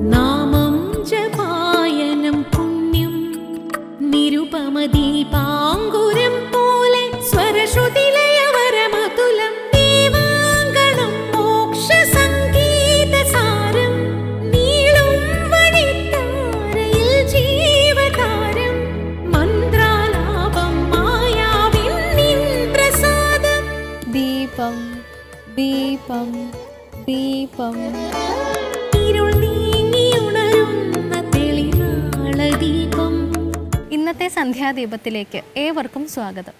नामं जपा സന്ധ്യാദീപത്തിലേക്ക് ഏവർക്കും സ്വാഗതം.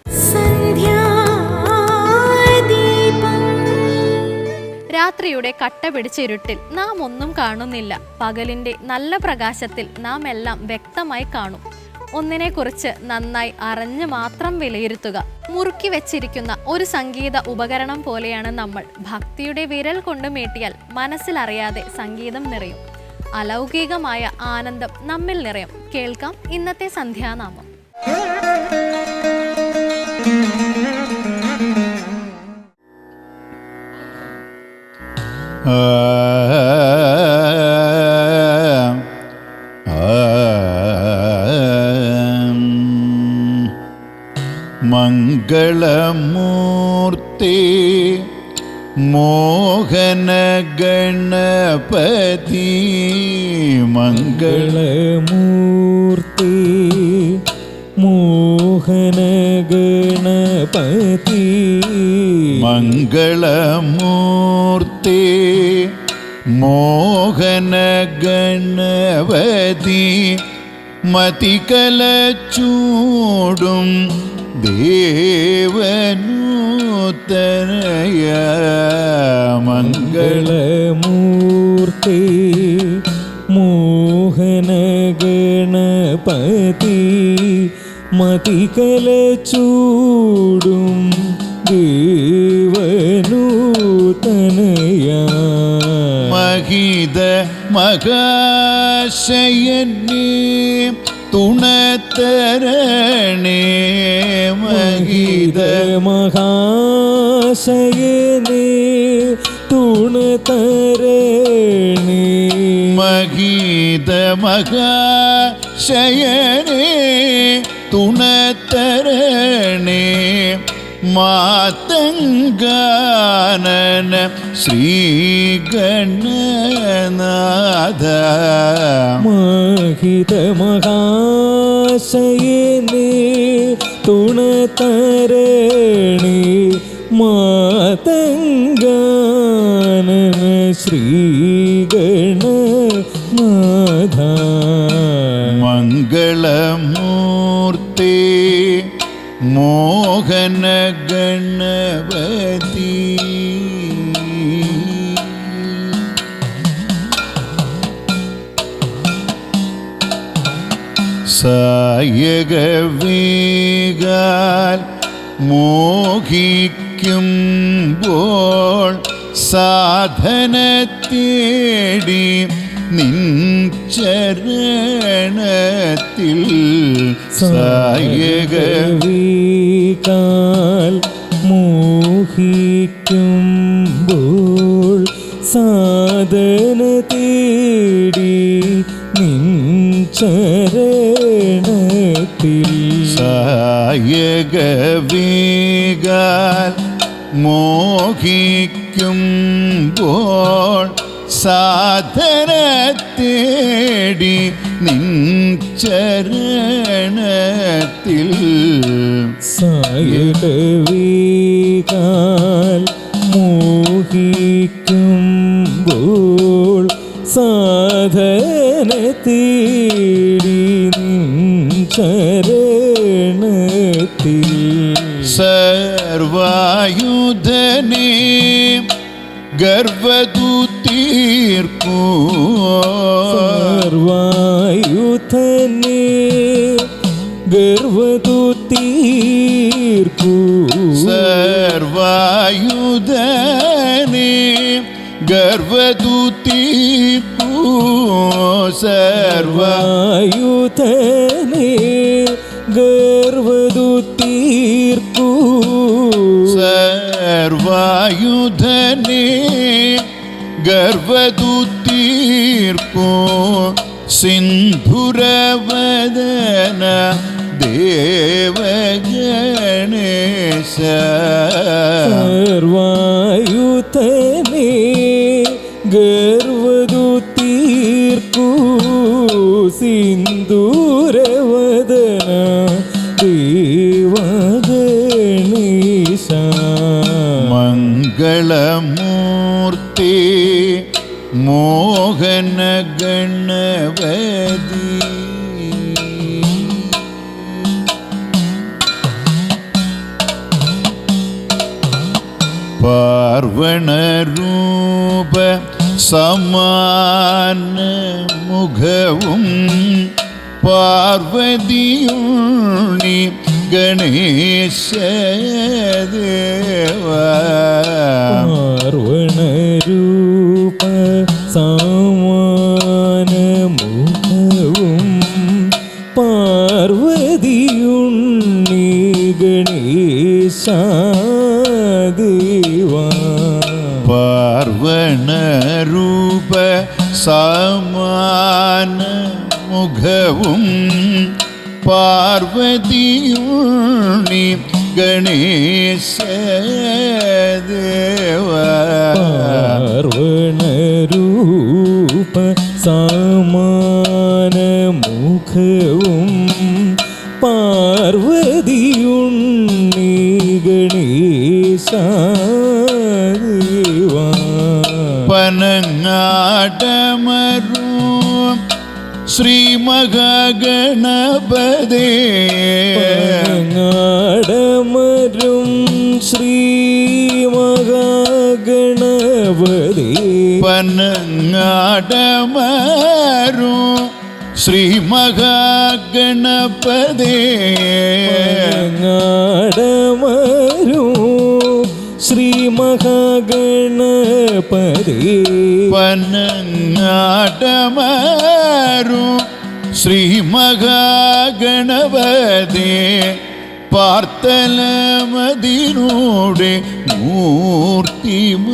രാത്രിയുടെ കട്ട പിടിച്ച ഇരുട്ടിൽ നാം ഒന്നും കാണുന്നില്ല. പകലിന്റെ നല്ല പ്രകാശത്തിൽ നാം എല്ലാം വ്യക്തമായി കാണും. ഒന്നിനെക്കുറിച്ച് നന്നായി അറിഞ്ഞ് മാത്രം വിലയിരുത്തുക. മുറുക്കി വെച്ചിരിക്കുന്ന ഒരു സംഗീത ഉപകരണം പോലെയാണ് നമ്മൾ. ഭക്തിയുടെ വിരൽ കൊണ്ട് മീട്ടിയാൽ മനസ്സിലറിയാതെ സംഗീതം നിറയും. അലൗകികമായ ആനന്ദം നമ്മിൽ നിറയും. കേൾക്കാം ഇന്നത്തെ സന്ധ്യാനാമം. മംഗളമൂർത്തി മോഹന ഗണപതി മംഗള മംഗളമൂർത്തി മോഹന ഗണപതി മതികലച്ചൂടും ദേവനൂതനയ മംഗളമൂർത്തി മോഹന ഗണപതി ദേവനൂതനയാ മഹിത മഹാശയനേ തുണത്തരണേ മഹിത മഹാശയനേ തുണതരണേ മഹിത മഹാശയനേ തുണത്തരണേ മാതങ്കാനന ശ്രീഗണനാഥ. മഹിത മഹാശയനേ തുണതരണി. മാതങ്കാനന ശ്രീഗണനാഥ. മംഗളമൂർത്തി മോഹന ഗണപതി. സായകവേഗാൽ മോഹിക്കുമ്പോൾ സാധന തേടി നിൻ ചരണത്തിൽ സായക കാൽ മോഹിക്കുമ്പോൾ സാധന തേടി നിൻ ചരണത്തിൽ സായകവീകാൽ മോഹിക്കുമ്പോൾ സാധന തേടി നിൻ ചരണത്തിൽ. സായകവേകാൽ മോഹിക്കുമ്പോൾ സാധന തേടി നിൻ ചരണത്തിൽ. സർവായുധനെ ഗർവദൂതീർക്കൂ സർവായുധനെ ഗർവതുതീർക്കൂ സർവായുധനെ ഗർവദൂതീർക്കൂ സർവ ഗർവതു തീർക്കൂ സർവായുധനെ ഗർവതുത്തീർക്കോ സിന്ധുരവദന ദേവഗണേശ. സർവായുധനേ ഗർവതു തീർക്കൂ സിന്ദൂരവദന ദേവഗണേശ. മംഗളമൂർത്തി ഗണപതി. പാർവണരൂപ സമാന മുഖവും പാർവതിയുണി ഗണേശദേവ. രൂപ പാർവണരൂപ സമാനമുഖവും ഗണേശ ദേവാ പാർവണരൂപ സമാന മുഖവും പാർവതിയുണി ഗണേശ ദേവ പാർവണരൂപ സമാനമുഖവും പാർവതിയുണ്ണി പനങ്ങാടമരും ശ്രീ മഹാഗണപതേ പനങ്ങാടമരും ശ്രീ മഹാഗണപതി പനങ്ങാടമരും ശ്രീ പനങ്ങാടമരും ശ്രീ മഹാഗണപതി. പനങ്ങാടമരും ശ്രീ മഹാഗണപതേ. പാർത്തലമതിനൂടെ മൂർത്തിമതേ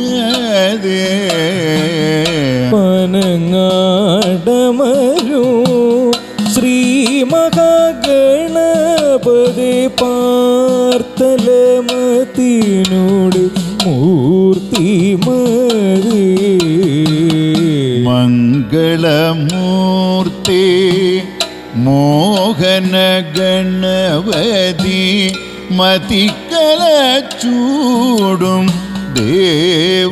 പനങ്ങാടമരും ശ്രീ മഹാഗണപതി പാർത്തലമത്തിനോട് മൂർത്തി മംഗളമൂർത്തി മോഹന ഗണപതി മതിക്കല ചൂടും ദേവനൂതനയ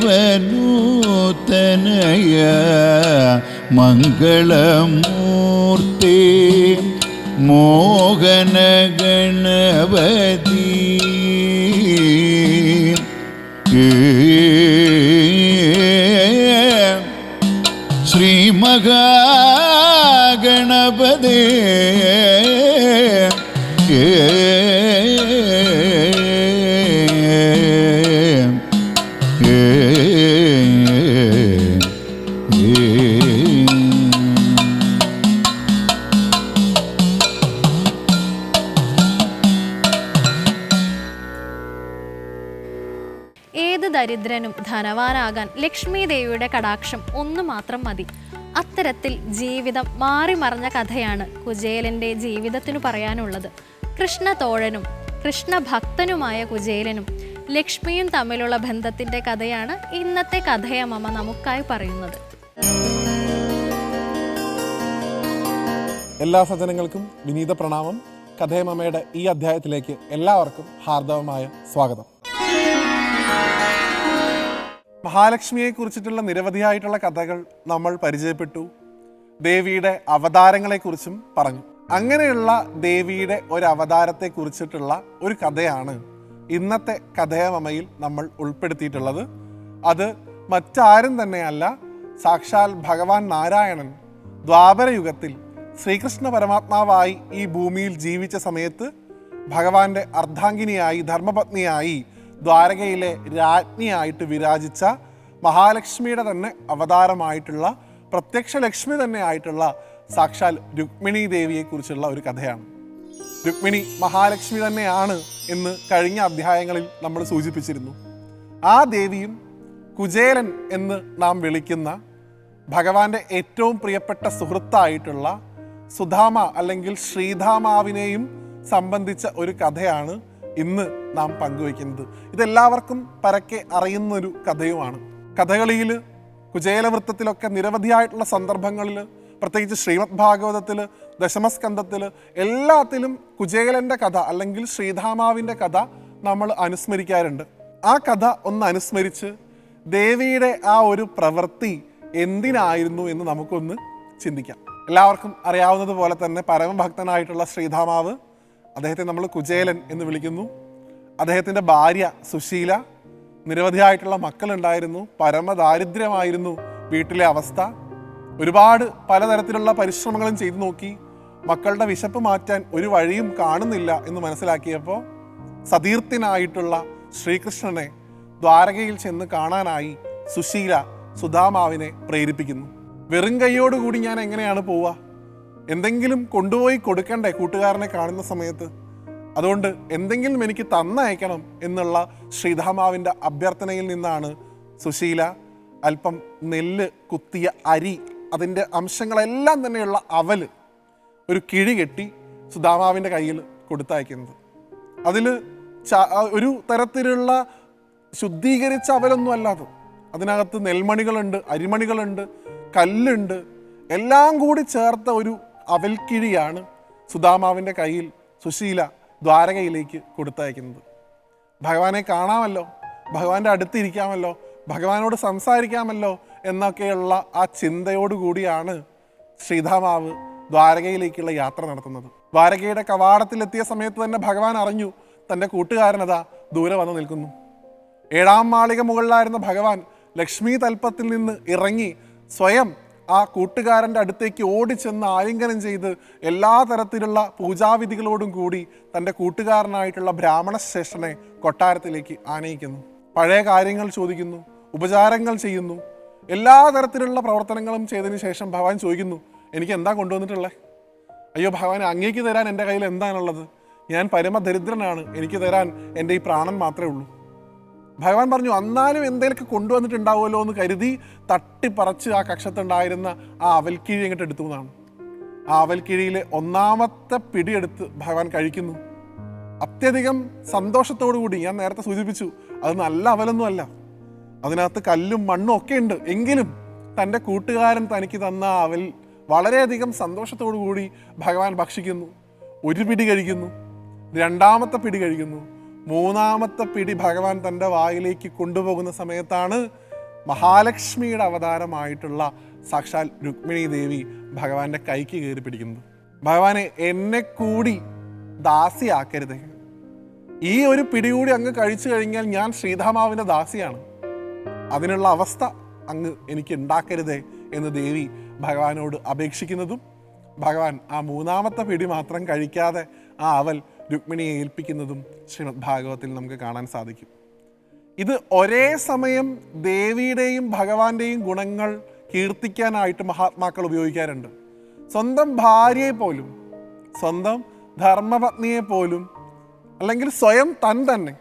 മംഗളമൂർത്തി മോഹന ശ്രീ ധനവാനാകാൻ ലക്ഷ്മി ദേവിയുടെ കടാക്ഷം ഒന്നു മാത്രം മതി. അത്തരത്തിൽ ജീവിതം മാറി മറിഞ്ഞ കഥയാണ് കുചേലന്റെ ജീവിതത്തിനു പറയാനുള്ളത്. കൃഷ്ണതോഴനും കൃഷ്ണഭക്തനുമായ കുചേലനും ലക്ഷ്മിയും തമ്മിലുള്ള ബന്ധത്തിന്റെ കഥയാണ് ഇന്നത്തെ കഥയമ്മ നമുക്കായി പറയുന്നത്. എല്ലാ സജ്ജനങ്ങൾക്കും വിനീത പ്രണാമം. കഥയമ്മയുടെ ഈ അധ്യായത്തിലേക്ക് എല്ലാവർക്കും ഹാർദവമായ സ്വാഗതം. മഹാലക്ഷ്മിയെ കുറിച്ചിട്ടുള്ള നിരവധിയായിട്ടുള്ള കഥകൾ നമ്മൾ പരിചയപ്പെട്ടു. ദേവിയുടെ അവതാരങ്ങളെക്കുറിച്ചും പറഞ്ഞു. അങ്ങനെയുള്ള ദേവിയുടെ ഒരു അവതാരത്തെ കുറിച്ചിട്ടുള്ള ഒരു കഥയാണ് ഇന്നത്തെ കഥയമമയിൽ നമ്മൾ ഉൾപ്പെടുത്തിയിട്ടുള്ളത്. അത് മറ്റാരും തന്നെയല്ല സാക്ഷാൽ ഭഗവാൻ നാരായണൻ ദ്വാപരയുഗത്തിൽ ശ്രീകൃഷ്ണ പരമാത്മാവായി ഈ ഭൂമിയിൽ ജീവിച്ച സമയത്ത് ഭഗവാന്റെ അർദ്ധാംഗിനിയായി ധർമ്മപത്നിയായി ദ്വാരകയിലെ രാജ്ഞിയായിട്ട് വിരാജിച്ച മഹാലക്ഷ്മിയുടെ തന്നെ അവതാരമായിട്ടുള്ള പ്രത്യക്ഷ ലക്ഷ്മി തന്നെ ആയിട്ടുള്ള സാക്ഷാൽ രുക്മിണി ദേവിയെക്കുറിച്ചുള്ള ഒരു കഥയാണ്. രുക്മിണി മഹാലക്ഷ്മി തന്നെയാണ് എന്ന് കഴിഞ്ഞ അധ്യായങ്ങളിൽ നമ്മൾ സൂചിപ്പിച്ചിരുന്നു. ആ ദേവിയും കുചേലൻ എന്ന് നാം വിളിക്കുന്ന ഭഗവാന്റെ ഏറ്റവും പ്രിയപ്പെട്ട സുഹൃത്തായിട്ടുള്ള സുധാമ അല്ലെങ്കിൽ ശ്രീധാമാവിനെയും സംബന്ധിച്ച ഒരു കഥയാണ് ഇന്ന് നാം പങ്കുവയ്ക്കുന്നത്. ഇതെല്ലാവർക്കും പരക്കെ അറിയുന്നൊരു കഥയുമാണ്. കഥകളിയിൽ കുചേലവൃത്തത്തിലൊക്കെ നിരവധിയായിട്ടുള്ള സന്ദർഭങ്ങളിൽ പ്രത്യേകിച്ച് ശ്രീമദ് ഭാഗവതത്തിൽ ദശമസ്കന്ധത്തിൽ എല്ലാത്തിലും കുചേലന്റെ കഥ അല്ലെങ്കിൽ ശ്രീധാമാവിന്റെ കഥ നമ്മൾ അനുസ്മരിക്കാറുണ്ട്. ആ കഥ ഒന്ന് അനുസ്മരിച്ച് ദേവിയുടെ ആ ഒരു പ്രവൃത്തി എന്തിനായിരുന്നു എന്ന് നമുക്കൊന്ന് ചിന്തിക്കാം. എല്ലാവർക്കും അറിയാവുന്നത് പോലെ തന്നെ പരമഭക്തനായിട്ടുള്ള ശ്രീധാമാവ് അദ്ദേഹത്തെ നമ്മൾ കുചേലൻ എന്ന് വിളിക്കുന്നു. അദ്ദേഹത്തിന്റെ ഭാര്യ സുശീല നിരവധിയായിട്ടുള്ള മക്കളുണ്ടായിരുന്നു. പരമദാരിദ്ര്യമായിരുന്നു വീട്ടിലെ അവസ്ഥ. ഒരുപാട് പലതരത്തിലുള്ള പരിശ്രമങ്ങളും ചെയ്തു നോക്കി. മക്കളുടെ വിശപ്പ് മാറ്റാൻ ഒരു വഴിയും കാണുന്നില്ല എന്ന് മനസ്സിലാക്കിയപ്പോൾ സതീർത്ഥനായിട്ടുള്ള ശ്രീകൃഷ്ണനെ ദ്വാരകയിൽ ചെന്ന് കാണാനായി സുശീല സുധാമാവിനെ പ്രേരിപ്പിക്കുന്നു. വെറും കൈയോടുകൂടി ഞാൻ എങ്ങനെയാണ് പോവുക? എന്തെങ്കിലും കൊണ്ടുപോയി കൊടുക്കണ്ടേ കൂട്ടുകാരനെ കാണുന്ന സമയത്ത്? അതുകൊണ്ട് എന്തെങ്കിലും എനിക്ക് തന്നയക്കണം എന്നുള്ള ശ്രീധാമാവിന്റെ അഭ്യർത്ഥനയിൽ നിന്നാണ് സുശീല അല്പം നെല്ല് കുത്തിയ അരി അതിന്റെ അംശങ്ങളെല്ലാം തന്നെയുള്ള അവൽ ഒരു കിഴി കെട്ടി സുധാമാവിന്റെ കയ്യിൽ കൊടുത്തയക്കുന്നത്. അതിൽ ഒരു തരത്തിലുള്ള ശുദ്ധീകരിച്ച അവലൊന്നും അല്ലാതെ അതിനകത്ത് നെൽമണികളുണ്ട് അരിമണികളുണ്ട് കല്ലുണ്ട് എല്ലാം കൂടി ചേർത്ത ഒരു അവൽക്കിഴിയാണ് സുധാമാവിന്റെ കയ്യിൽ സുശീല ദ്വാരകയിലേക്ക് കൊടുത്തയക്കുന്നത്. ഭഗവാനെ കാണാമല്ലോ ഭഗവാന്റെ അടുത്തിരിക്കാമല്ലോ ഭഗവാനോട് സംസാരിക്കാമല്ലോ എന്നൊക്കെയുള്ള ആ ചിന്തയോടുകൂടിയാണ് ശ്രീധാമാവ് ദ്വാരകയിലേക്കുള്ള യാത്ര നടത്തുന്നത്. ദ്വാരകയുടെ കവാടത്തിലെത്തിയ സമയത്ത് തന്നെ ഭഗവാൻ അറിഞ്ഞു തന്റെ കൂട്ടുകാരനതാ ദൂരെ വന്നു നിൽക്കുന്നു. ഏഴാം മാളിക മുകളിലായിരുന്ന ഭഗവാൻ ലക്ഷ്മി തൽപ്പത്തിൽ നിന്ന് ഇറങ്ങി സ്വയം ആ കൂട്ടുകാരന്റെ അടുത്തേക്ക് ഓടിച്ചെന്ന് ആലിംഗനം ചെയ്ത് എല്ലാ തരത്തിലുള്ള പൂജാവിധികളോടും കൂടി തന്റെ കൂട്ടുകാരനായിട്ടുള്ള ബ്രാഹ്മണ ശേഷനെ കൊട്ടാരത്തിലേക്ക് ആനയിക്കുന്നു. പഴയ കാര്യങ്ങൾ ചോദിക്കുന്നു ഉപചാരങ്ങൾ ചെയ്യുന്നു എല്ലാ തരത്തിലുള്ള പ്രവർത്തനങ്ങളും ചെയ്തതിന് ശേഷം ഭഗവാൻ ചോദിക്കുന്നു എനിക്ക് എന്താ കൊണ്ടുവന്നിട്ടുള്ളത് അയ്യോ ഭഗവാൻ അങ്ങേക്ക് തരാൻ എന്റെ കയ്യിൽ എന്താണുള്ളത്? ഞാൻ പരമദരിദ്രനാണ് എനിക്ക് തരാൻ എന്റെ ഈ പ്രാണൻ മാത്രമേ ഉള്ളൂ. ഭഗവാൻ പറഞ്ഞു അന്നാലും എന്തെങ്കിലുമൊക്കെ കൊണ്ടുവന്നിട്ടുണ്ടാവുമല്ലോ എന്ന് കരുതി തട്ടിപ്പറച്ച് ആ കക്ഷത്തുണ്ടായിരുന്ന ആ അവൽക്കിഴി അങ്ങോട്ട് എടുത്തു എന്നാണ്. ആ അവൽക്കിഴിയിലെ ഒന്നാമത്തെ പിടിയെടുത്ത് ഭഗവാൻ കഴിക്കുന്നു. അത്യധികം സന്തോഷത്തോടു കൂടി ഞാൻ നേരത്തെ സൂചിപ്പിച്ചു അത് നല്ല അവലൊന്നും അല്ല. അതിനകത്ത് കല്ലും മണ്ണും ഒക്കെ ഉണ്ട്. എങ്കിലും തന്റെ കൂട്ടുകാരൻ തനിക്ക് തന്ന അവൽ വളരെയധികം സന്തോഷത്തോടു കൂടി ഭഗവാൻ ഭക്ഷിക്കുന്നു. ഒരു പിടി കഴിക്കുന്നു. രണ്ടാമത്തെ പിടി കഴിക്കുന്നു. മൂന്നാമത്തെ പിടി ഭഗവാൻ തന്റെ വായിലേക്ക് കൊണ്ടുപോകുന്ന സമയത്താണ് മഹാലക്ഷ്മിയുടെ അവതാരമായിട്ടുള്ള സാക്ഷാൽ രുക്മിണി ദേവി ഭഗവാന്റെ കൈക്ക് കയറി പിടിക്കുന്നത്. ഭഗവാനെ എന്നെ കൂടി ദാസിയാക്കരുത്. ഈ ഒരു പിടി കൂടി അങ്ങ് കഴിച്ചു കഴിഞ്ഞാൽ ഞാൻ ശ്രീധാമാവിന്റെ ദാസിയാണ്. അതിനുള്ള അവസ്ഥ അങ്ങ് എനിക്ക് ഉണ്ടാക്കരുതേ എന്ന് ദേവി ഭഗവാനോട് അപേക്ഷിക്കുന്നതും ഭഗവാൻ ആ മൂന്നാമത്തെ പിടി മാത്രം കഴിക്കാതെ ആ അവൽ രുക്മിണിയെ ഏൽപ്പിക്കുന്നതും ശ്രീമദ് ഭാഗവത്തിൽ നമുക്ക് കാണാൻ സാധിക്കും. ഇത് ഒരേ സമയം ദേവിയുടെയും ഭഗവാന്റെയും ഗുണങ്ങൾ കീർത്തിക്കാനായിട്ട് മഹാത്മാക്കൾ ഉപയോഗിക്കാറുണ്ട്. സ്വന്തം ഭാര്യയെ പോലും സ്വന്തം ധർമ്മപത്നിയെ പോലും അല്ലെങ്കിൽ സ്വയം തൻ തന്നെ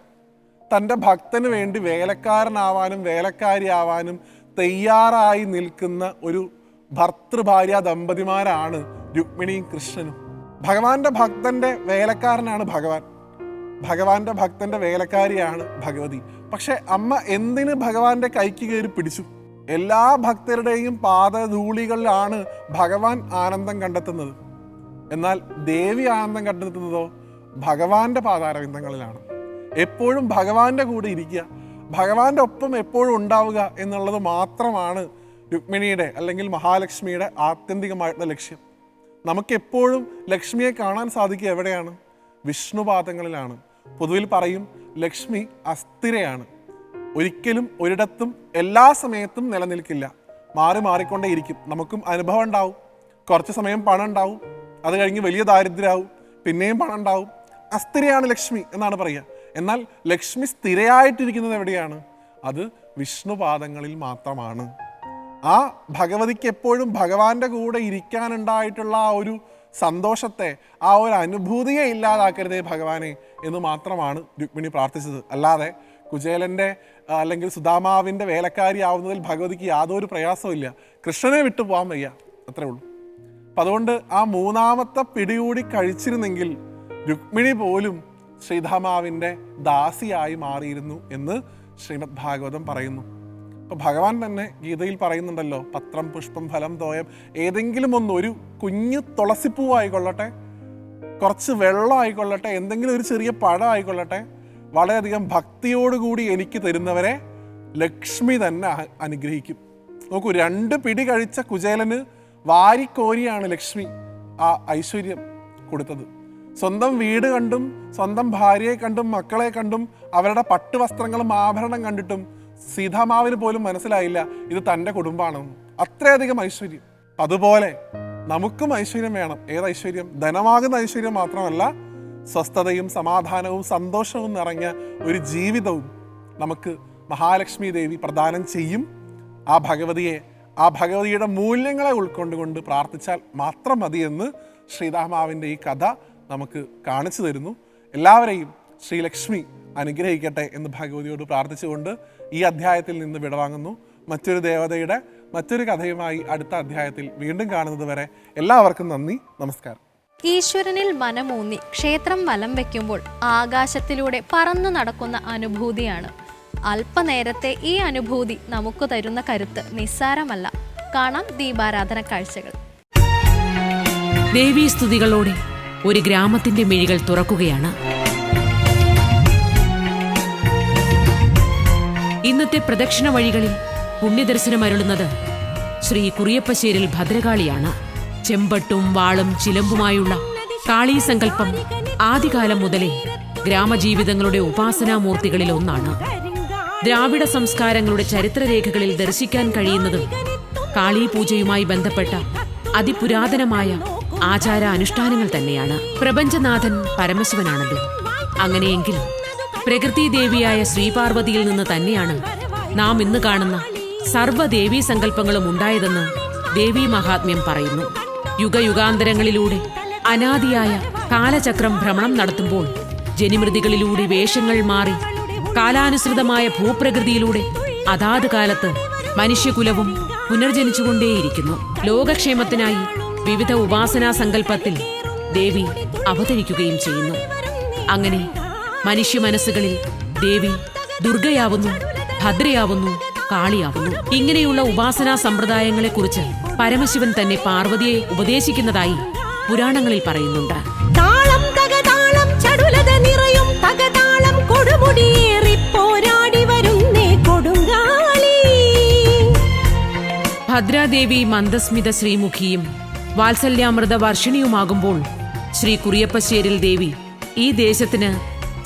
തന്റെ ഭക്തന് വേണ്ടി വേലക്കാരനാവാനും വേലക്കാരിയാവാനും തയ്യാറായി നിൽക്കുന്ന ഒരു ഭർത്തൃഭാര്യ ദമ്പതിമാരാണ് രുക്മിണിയും കൃഷ്ണനും. ഭഗവാന്റെ ഭക്തന്റെ വേലക്കാരനാണ് ഭഗവാൻ. ഭഗവാന്റെ ഭക്തന്റെ വേലക്കാരിയാണ് ഭഗവതി. പക്ഷെ അമ്മ എന്തിന് ഭഗവാന്റെ കൈക്ക് കയറി പിടിച്ചു? എല്ലാ ഭക്തരുടെയും പാദധൂളികളിലാണ് ഭഗവാൻ ആനന്ദം കണ്ടെത്തുന്നത്. എന്നാൽ ദേവി ആനന്ദം കണ്ടെത്തുന്നതോ ഭഗവാന്റെ പാതാരവിന്ദങ്ങളിലാണ് എപ്പോഴും ഭഗവാന്റെ കൂടെ ഇരിക്കുക ഭഗവാന്റെ ഒപ്പം എപ്പോഴും ഉണ്ടാവുക എന്നുള്ളത് മാത്രമാണ് രുക്മിണിയുടെ അല്ലെങ്കിൽ മഹാലക്ഷ്മിയുടെ ആത്യന്തികമായിട്ടുള്ള ലക്ഷ്യം. നമുക്കെപ്പോഴും ലക്ഷ്മിയെ കാണാൻ സാധിക്കുക എവിടെയാണ്? വിഷ്ണുപാദങ്ങളിലാണ്. പൊതുവിൽ പറയും ലക്ഷ്മി അസ്ഥിരയാണ്. ഒരിക്കലും ഒരിടത്തും എല്ലാ സമയത്തും നിലനിൽക്കില്ല. മാറി മാറിക്കൊണ്ടേയിരിക്കും. നമുക്കും അനുഭവം ഉണ്ടാവും. കുറച്ച് സമയം പണം ഉണ്ടാവും. അത് കഴിഞ്ഞ് വലിയ ദാരിദ്ര്യമാവും. പിന്നെയും പണം ഉണ്ടാവും. അസ്ഥിരയാണ് ലക്ഷ്മി എന്നാണ് പറയുക. എന്നാൽ ലക്ഷ്മി സ്ഥിരയായിട്ടിരിക്കുന്നത് എവിടെയാണ്? അത് വിഷ്ണുപാദങ്ങളിൽ മാത്രമാണ്. ആ ഭഗവതിക്ക് എപ്പോഴും ഭഗവാന്റെ കൂടെ ഇരിക്കാനുണ്ടായിട്ടുള്ള ആ ഒരു സന്തോഷത്തെ ആ ഒരു അനുഭൂതിയെ ഇല്ലാതാക്കരുതേ ഭഗവാനെ എന്ന് മാത്രമാണ് രുക്മിണി പ്രാർത്ഥിച്ചത്. അല്ലാതെ കുചേലന്റെ അല്ലെങ്കിൽ സുധാമാവിന്റെ വേലക്കാരി ആവുന്നതിൽ ഭഗവതിക്ക് യാതൊരു പ്രയാസമില്ല കൃഷ്ണനെ വിട്ടു പോകാൻ വയ്യ അത്രേ ഉള്ളൂ. അപ്പം അതുകൊണ്ട് ആ മൂന്നാമത്തെ പിടികൂടി കഴിച്ചിരുന്നെങ്കിൽ രുക്മിണി പോലും ശ്രീധാമാവിന്റെ ദാസിയായി മാറിയിരുന്നു എന്ന് ശ്രീമദ് ഭാഗവതം പറയുന്നു. അപ്പോൾ ഭഗവാൻ തന്നെ ഗീതയിൽ പറയുന്നുണ്ടല്ലോ പത്രം പുഷ്പം ഫലം തോയം ഏതെങ്കിലും ഒന്ന് ഒരു കുഞ്ഞു തുളസിപ്പൂ ആയിക്കൊള്ളട്ടെ കുറച്ച് വെള്ളം ആയിക്കൊള്ളട്ടെ എന്തെങ്കിലും ഒരു ചെറിയ പഴം ആയിക്കൊള്ളട്ടെ വളരെയധികം ഭക്തിയോടുകൂടി എനിക്ക് തരുന്നവരെ ലക്ഷ്മി തന്നെ അനുഗ്രഹിക്കും. നോക്കൂ രണ്ട് പിടി കഴിച്ച കുചേലന് വാരിക്കോരിയാണ് ലക്ഷ്മി ആ ഐശ്വര്യം കൊടുത്തത്. സ്വന്തം വീട് കണ്ടും സ്വന്തം ഭാര്യയെ കണ്ടും മക്കളെ കണ്ടും അവരുടെ പട്ടുവസ്ത്രങ്ങളും ആഭരണം കണ്ടിട്ടും സീതാമാവിന് പോലും മനസ്സിലായില്ല ഇത് തന്റെ കുടുംബമാണെന്ന് അത്രയധികം ഐശ്വര്യം. അതുപോലെ നമുക്കും ഐശ്വര്യം വേണം. ഏത് ഐശ്വര്യം? ധനമാകുന്ന ഐശ്വര്യം മാത്രമല്ല സ്വസ്ഥതയും സമാധാനവും സന്തോഷവും നിറഞ്ഞ ഒരു ജീവിതവും നമുക്ക് മഹാലക്ഷ്മി ദേവി പ്രദാനം ചെയ്യും. ആ ഭഗവതിയെ ആ ഭഗവതിയുടെ മൂല്യങ്ങളെ ഉൾക്കൊണ്ടുകൊണ്ട് പ്രാർത്ഥിച്ചാൽ മാത്രം മതിയെന്ന് ശ്രീരാമാവിന്റെ ഈ കഥ നമുക്ക് കാണിച്ചു തരുന്നു. എല്ലാവരെയും ശ്രീലക്ഷ്മി അനുഗ്രഹിക്കട്ടെ എന്ന് ഭഗവതിയോട് പ്രാർത്ഥിച്ചുകൊണ്ട് ഈ അധ്യായത്തിൽ നിന്ന് വിടവാങ്ങുന്നു. മറ്റൊരു ദേവതയുടെ മറ്റൊരു കഥയുമായി അടുത്ത അധ്യായത്തിൽ വീണ്ടും കാണുന്നത് വരെ എല്ലാവർക്കും നന്ദി. നമസ്കാരം. ഈശ്വരനിൽ മനമൂന്നി ക്ഷേത്രം വലം വയ്ക്കുമ്പോൾ ആകാശത്തിലൂടെ പറന്നു നടക്കുന്ന അനുഭൂതിയാണ്. അല്പനേരത്തെ ഈ അനുഭൂതി നമുക്ക് തരുന്ന കരുത്ത് നിസ്സാരമല്ല. കാണാം ദീപാരാധന കാഴ്ചകൾ. ദേവീസ്തുതികളോടെ ഒരു ഗ്രാമത്തിന്റെ മിഴികൾ തുറക്കുകയാണ് ഇന്നത്തെ പ്രദക്ഷിണ വഴികളിൽ പുണ്യദർശനം അരുളുന്നത് ശ്രീ കുറിയപ്പശ്ശേരിൽ ഭദ്രകാളിയാണ്. ചെമ്പട്ടും വാളും ചിലമ്പുമായുള്ള കാളീ സങ്കല്പം ആദ്യകാലം മുതലേ ഗ്രാമജീവിതങ്ങളുടെ ഉപാസനാമൂർത്തികളിൽ ഒന്നാണ്. ദ്രാവിഡ സംസ്കാരങ്ങളുടെ ചരിത്രരേഖകളിൽ ദർശിക്കാൻ കഴിയുന്നതും കാളീപൂജയുമായി ബന്ധപ്പെട്ട അതിപുരാതനമായ ആചാര അനുഷ്ഠാനങ്ങൾ തന്നെയാണ്. പ്രപഞ്ചനാഥൻ പരമശിവനാണല്ലോ. അങ്ങനെയെങ്കിൽ പ്രകൃതി ദേവിയായ ശ്രീപാർവതിയിൽ നിന്ന് തന്നെയാണ് നാം ഇന്ന് കാണുന്ന സർവദേവീ സങ്കല്പങ്ങളും ഉണ്ടായതെന്ന് ദേവീ മഹാത്മ്യം പറയുന്നു. യുഗയുഗാന്തരങ്ങളിലൂടെ അനാദിയായ കാലചക്രം ഭ്രമണം നടത്തുമ്പോൾ ജനിമൃതികളിലൂടെ വേഷങ്ങൾ മാറി കാലാനുസൃതമായ ഭൂപ്രകൃതിയിലൂടെ അതാത് കാലത്ത് മനുഷ്യകുലവും പുനർജനിച്ചുകൊണ്ടേയിരിക്കുന്നു. ലോകക്ഷേമത്തിനായി വിവിധ ഉപാസനാ സങ്കല്പത്തിൽ ദേവി അവതരിക്കുകയും ചെയ്യുന്നു. അങ്ങനെ മനുഷ്യ മനസ്സുകളിൽ ദേവി ദുർഗയാവുന്നു ഭദ്രയാവുന്നു കാളിയാവുന്നു. ഇങ്ങനെയുള്ള ഉപാസനാ സമ്പ്രദായങ്ങളെക്കുറിച്ച് പരമശിവൻ തന്നെ പാർവതിയെ ഉപദേശിക്കുന്നതായി പുരാണങ്ങളിൽ പറയുന്നുണ്ട്. താളം തകതാളം ചടുലത നിറയും തകതാളം കൊടുമുടിയേറി പോരാടി വരുന്നേ കൊടുങ്കാളി. ഭദ്രാദേവി മന്ദസ്മിത ശ്രീമുഖിയും വാത്സല്യാമൃത വർഷിണിയുമാകുമ്പോൾ ശ്രീ കുറിയപ്പശ്ശേരിൽ ദേവി ഈ ദേശത്തിന്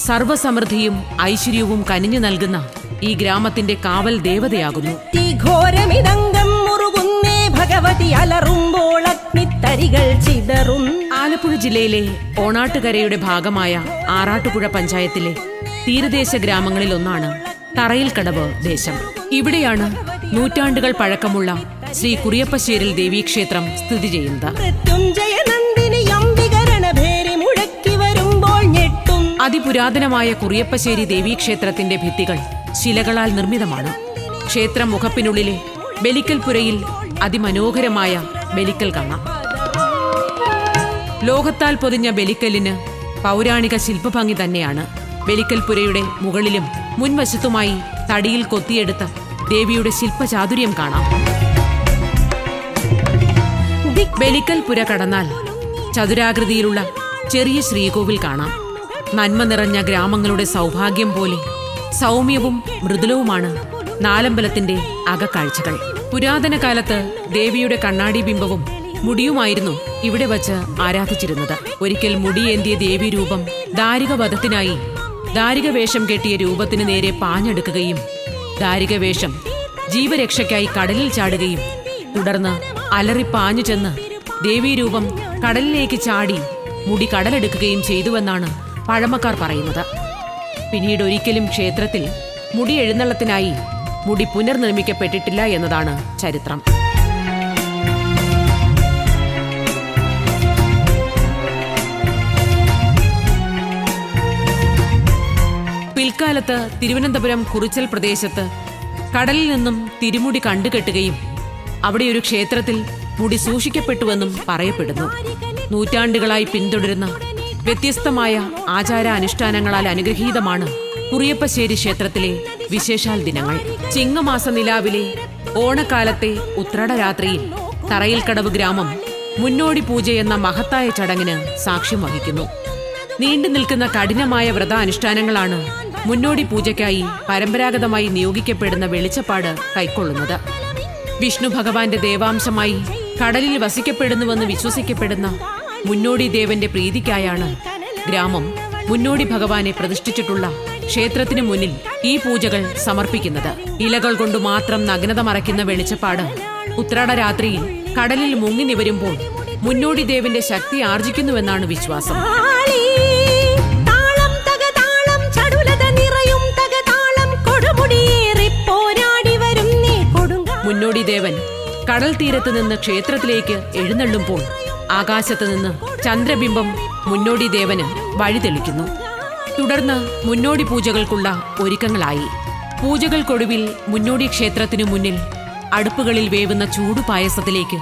സർവസമൃദ്ധിയും ഐശ്വര്യവും കനിഞ്ഞു നൽകുന്ന ഈ ഗ്രാമത്തിന്റെ കാവൽ ദേവതയാകുന്നു. മുറുകുന്നേ ഭഗവതി അലറുമ്പോൾ അഗ്നിത്തരികൾ ചിതറും. ആലപ്പുഴ ജില്ലയിലെ ഓണാട്ടുകരയുടെ ഭാഗമായ ആറാട്ടുപുഴ പഞ്ചായത്തിലെ തീരദേശ ഗ്രാമങ്ങളിൽ ഒന്നാണ് തറയിൽ കടവ് ദേശം. ഇവിടെയാണ് നൂറ്റാണ്ടുകൾ പഴക്കമുള്ള ശ്രീ കുറിയപ്പശ്ശേരിൽ ദേവീക്ഷേത്രം സ്ഥിതി ചെയ്യുന്നത്. അതിപുരാതനമായ കുറിയപ്പശ്ശേരി ദേവീക്ഷേത്രത്തിന്റെ ഭിത്തികൾ ശിലകളാൽ നിർമ്മിതമാണ്. ക്ഷേത്ര മുഖപ്പിനുള്ളിലെ ബലിക്കൽപുരയിൽ അതിമനോഹരമായ ബലിക്കൽ കാണാം. ലോകത്താൽ പൊതിഞ്ഞ ബലിക്കലിന് പൗരാണിക ശില്പഭംഗി തന്നെയാണ്. ബലിക്കൽപുരയുടെ മുകളിലും മുൻവശത്തുമായി തടിയിൽ കൊത്തിയെടുത്ത ദേവിയുടെ ശില്പചാതുര്യം കാണാം. ബലിക്കൽപുര കടന്നാൽ ചതുരാകൃതിയിലുള്ള ചെറിയ ശ്രീകോവിൽ കാണാം. നന്മ നിറഞ്ഞ ഗ്രാമങ്ങളുടെ സൗഭാഗ്യം പോലെ സൗമ്യവും മൃദുലവുമാണ് നാലമ്പലത്തിന്റെ അകക്കാഴ്ചകൾ. പുരാതന കാലത്ത് ദേവിയുടെ കണ്ണാടി ബിംബവും മുടിയുമായിരുന്നു ഇവിടെ വച്ച് ആരാധിച്ചിരുന്നത്. ഒരിക്കൽ മുടിയേന്തിയ ദേവി രൂപം ദാരിക വധത്തിനായി ദാരിക വേഷം കെട്ടിയ രൂപത്തിന് നേരെ പാഞ്ഞെടുക്കുകയും ദാരിക വേഷം ജീവരക്ഷയ്ക്കായി കടലിൽ ചാടുകയും തുടർന്ന് അലറി പാഞ്ഞു ചെന്ന് ദേവീരൂപം കടലിലേക്ക് ചാടി മുടി കടലെടുക്കുകയും ചെയ്തുവെന്നാണ് പഴമക്കാർ പറയുന്നത്. പിന്നീട് ഒരിക്കലും ക്ഷേത്രത്തിൽ മുടി എഴുന്നള്ളത്തിനായി മുടി പുനർനിർമ്മിക്കപ്പെട്ടിട്ടില്ല എന്നതാണ് ചരിത്രം. പിൽക്കാല പിൽക്കാലത്ത് തിരുവനന്തപുരം കുറിച്ചൽ പ്രദേശത്ത് കടലിൽ നിന്നും തിരുമുടി കണ്ടുകെട്ടുകയും അവിടെ ഒരു ക്ഷേത്രത്തിൽ മുടി സൂക്ഷിക്കപ്പെട്ടുവെന്നും പറയപ്പെടുന്നു. നൂറ്റാണ്ടുകളായി പിന്തുടരുന്ന വ്യത്യസ്തമായ ആചാര അനുഷ്ഠാനങ്ങളാൽ അനുഗ്രഹീതമാണ് കുറിയപ്പശ്ശേരി ക്ഷേത്രത്തിലെ വിശേഷാൽ ദിനങ്ങൾ. ചിങ്ങമാസ നിലാവിലെ ഓണക്കാലത്തെ ഉത്രാടരാത്രിയിൽ തറയിൽക്കടവ് ഗ്രാമം മുന്നോടി പൂജ എന്ന മഹത്തായ ചടങ്ങിന് സാക്ഷ്യം വഹിക്കുന്നു. നീണ്ടു നിൽക്കുന്ന കഠിനമായ വ്രതാനുഷ്ഠാനങ്ങളാണ് മുന്നോടി പൂജയ്ക്കായി പരമ്പരാഗതമായി നിയോഗിക്കപ്പെടുന്ന വെളിച്ചപ്പാട് കൈക്കൊള്ളുന്നത്. വിഷ്ണു ഭഗവാന്റെ ദേവാംശമായി കടലിൽ വസിക്കപ്പെടുന്നുവെന്ന് വിശ്വസിക്കപ്പെടുന്ന മുന്നോടി ദേവന്റെ പ്രീതിക്കായാണ് ഗ്രാമം. മുന്നോടി ഭഗവാനെ പ്രതിഷ്ഠിച്ചിട്ടുള്ള ക്ഷേത്രത്തിനു മുന്നിൽ ഈ പൂജകൾ സമർപ്പിക്കുന്നത്. ഇലകൾ കൊണ്ട് മാത്രം നഗ്നത മറയ്ക്കുന്ന വെളിച്ചപ്പാട്. ഉത്രാട രാത്രിയിൽ കടലിൽ മുങ്ങി നിവരുമ്പോൾ മുന്നോടി ദേവന്റെ ശക്തി ആർജിക്കുന്നുവെന്നാണ് വിശ്വാസം. മുന്നോടി ദേവൻ കടൽ തീരത്ത് നിന്ന് ക്ഷേത്രത്തിലേക്ക് എഴുന്നള്ളുമ്പോൾ ആകാശത്ത് നിന്ന് ചന്ദ്രബിംബം മുന്നോടി ദേവന് വഴിതെളിക്കുന്നു തുടർന്ന് മുന്നോടി പൂജകൾക്കുള്ള ഒരുക്കങ്ങളായി. പൂജകൾക്കൊടുവിൽ മുന്നോടി ക്ഷേത്രത്തിനു മുന്നിൽ അടുപ്പുകളിൽ വേവുന്ന ചൂടു പായസത്തിലേക്ക്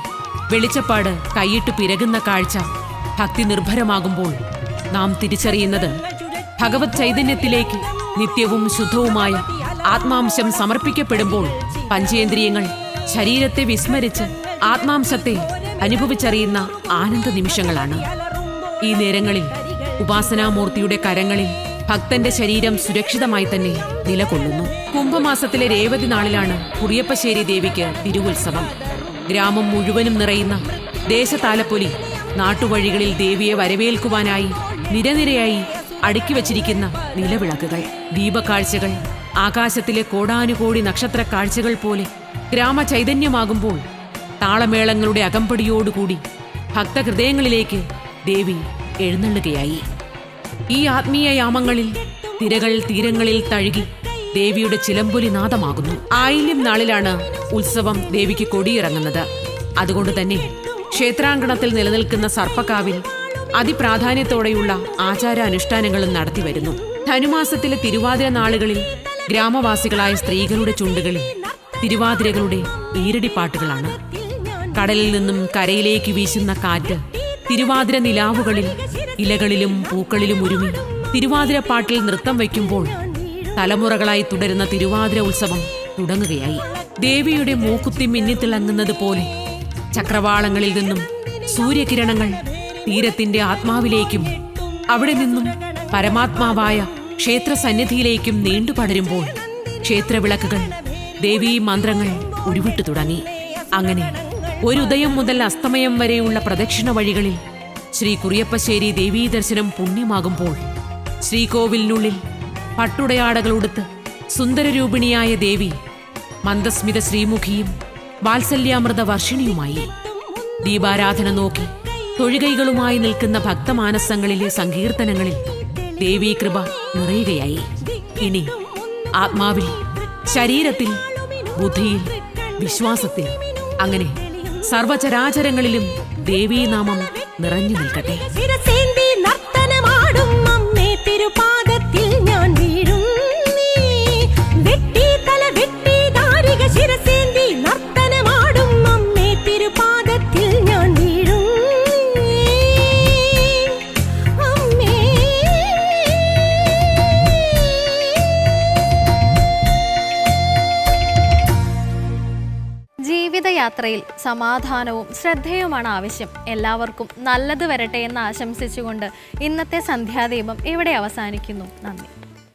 വെളിച്ചപ്പാട് കൈയിട്ട് പിരകുന്ന കാഴ്ച ഭക്തി നിർഭരമാകുമ്പോൾ നാം തിരിച്ചറിയുന്നത് ഭഗവത് ചൈതന്യത്തിലേക്ക് നിത്യവും ശുദ്ധവുമായ ആത്മാംശം സമർപ്പിക്കപ്പെടുമ്പോൾ പഞ്ചേന്ദ്രിയങ്ങൾ ശരീരത്തെ വിസ്മരിച്ച് ആത്മാംശത്തെ അനുഭവിച്ചറിയുന്ന ആനന്ദ നിമിഷങ്ങളാണ്. ഈ നേരങ്ങളിൽ ഉപാസനാമൂർത്തിയുടെ കരങ്ങളിൽ ഭക്തന്റെ ശരീരം സുരക്ഷിതമായി തന്നെ നിലകൊള്ളുന്നു. കുംഭമാസത്തിലെ രേവതി നാളിലാണ് കുറിയപ്പശ്ശേരി ദേവിക്ക് തിരുവുത്സവം. ഗ്രാമം മുഴുവനും നിറയുന്ന ദേശതാലപ്പൊലി നാട്ടുവഴികളിൽ ദേവിയെ വരവേൽക്കുവാനായി നിരനിരയായി അടുക്കി വച്ചിരിക്കുന്ന നിലവിളക്കുകൾ ദീപക്കാഴ്ചകൾ ആകാശത്തിലെ കോടാനുകോടി നക്ഷത്ര കാഴ്ചകൾ പോലെ ഗ്രാമ ചൈതന്യമാകുമ്പോൾ താളമേളങ്ങളുടെ അകമ്പടിയോടുകൂടി ഭക്തഹൃദയങ്ങളിലേക്ക് ദേവി എഴുന്നള്ളുകയായി. ഈ ആത്മീയ യാമങ്ങളിൽ തിരകൾ തീരങ്ങളിൽ തഴുകി ദേവിയുടെ ചിലമ്പൊലി നാദമാകുന്നു. ആയില്യം നാളിലാണ് ഉത്സവം ദേവിക്ക് കൊടിയിറങ്ങുന്നത്. അതുകൊണ്ട് തന്നെ ക്ഷേത്രാങ്കണത്തിൽ നിലനിൽക്കുന്ന സർപ്പക്കാവിൽ അതിപ്രാധാന്യത്തോടെയുള്ള ആചാരാനുഷ്ഠാനങ്ങളും നടത്തിവരുന്നു ധനുമാസത്തിലെ തിരുവാതിര നാളുകളിൽ ഗ്രാമവാസികളായ സ്ത്രീകളുടെ ചുണ്ടുകളിൽ തിരുവാതിരകളുടെ ഈരടിപ്പാട്ടുകളാണ്. കടലിൽ നിന്നും കരയിലേക്ക് വീശുന്ന കാറ്റ് തിരുവാതിര നിലാവുകളിൽ ഇലകളിലും പൂക്കളിലും ഒരുങ്ങി തിരുവാതിര പാട്ടിൽ നൃത്തം വയ്ക്കുമ്പോൾ തലമുറകളായി തുടരുന്ന തിരുവാതിര ഉത്സവം തുടങ്ങുകയായി. ദേവിയുടെ മൂക്കുത്തി മിന്നിത്തിളങ്ങുന്നത് പോലെ ചക്രവാളങ്ങളിൽ നിന്നും സൂര്യകിരണങ്ങൾ തീരത്തിന്റെ ആത്മാവിലേക്കും അവിടെ നിന്നും പരമാത്മാവായ ക്ഷേത്ര സന്നിധിയിലേക്കും നീണ്ടു പടരുമ്പോൾ ക്ഷേത്രവിളക്കുകൾ ദേവീ മന്ത്രങ്ങൾ ഉരുവിട്ടു തുടങ്ങി. അങ്ങനെ ഒരു ഉദയം മുതൽ അസ്തമയം വരെയുള്ള പ്രദക്ഷിണ വഴികളിൽ ശ്രീ കുറിയപ്പശ്ശേരി ദേവീ ദർശനം പുണ്യമാകുമ്പോൾ ശ്രീകോവിലിനുള്ളിൽ പട്ടുടയാടകളുടുത്ത് സുന്ദരരൂപിണിയായ ദേവി മന്ദസ്മിത ശ്രീമുഖിയും വാത്സല്യാമൃത വർഷിണിയുമായി ദീപാരാധന നോക്കി തൊഴുകൈകളുമായി നിൽക്കുന്ന ഭക്തമാനസങ്ങളിലെ സങ്കീർത്തനങ്ങളിൽ ദേവീ കൃപ നിറയുകയായി. ഇനി ആത്മാവിൽ ശരീരത്തിൽ ബുദ്ധിയിൽ വിശ്വാസത്തിൽ അങ്ങനെ സർവചരാചരങ്ങളിലും ദേവീനാമം നിറഞ്ഞു നിൽക്കട്ടെ. ജീവിതയാത്രയിൽ സമാധാനവും ശ്രദ്ധയുമാണ് ആവശ്യം. എല്ലാവർക്കും നല്ലത് വരട്ടെ എന്ന് ആശംസിച്ചുകൊണ്ട് ഇന്നത്തെ സന്ധ്യാദീപം ഇവിടെ അവസാനിക്കുന്നു. നന്ദി.